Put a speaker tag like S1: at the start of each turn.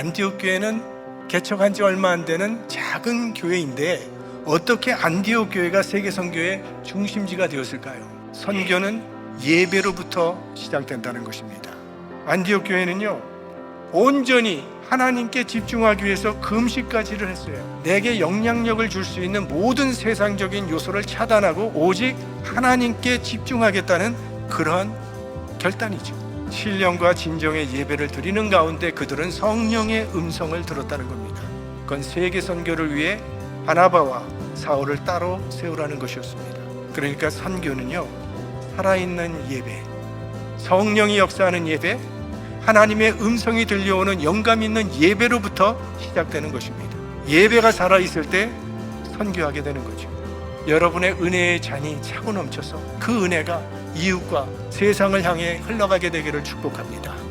S1: 안디옥 교회는 개척한 지 얼마 안 되는 작은 교회인데 어떻게 안디옥 교회가 세계 선교의 중심지가 되었을까요? 선교는 예배로부터 시작된다는 것입니다. 안디옥 교회는요 온전히 하나님께 집중하기 위해서 금식까지를 했어요. 내게 영향력을 줄 수 있는 모든 세상적인 요소를 차단하고 오직 하나님께 집중하겠다는 그러한 결단이죠. 신령과 진정의 예배를 드리는 가운데 그들은 성령의 음성을 들었다는 겁니다. 그건 세계 선교를 위해 바나바와 사울을 따로 세우라는 것이었습니다. 그러니까 선교는요 살아있는 예배, 성령이 역사하는 예배, 하나님의 음성이 들려오는 영감 있는 예배로부터 시작되는 것입니다. 예배가 살아있을 때 선교하게 되는 거죠. 여러분의 은혜의 잔이 차고 넘쳐서 그 은혜가 이웃과 세상을 향해 흘러가게 되기를 축복합니다.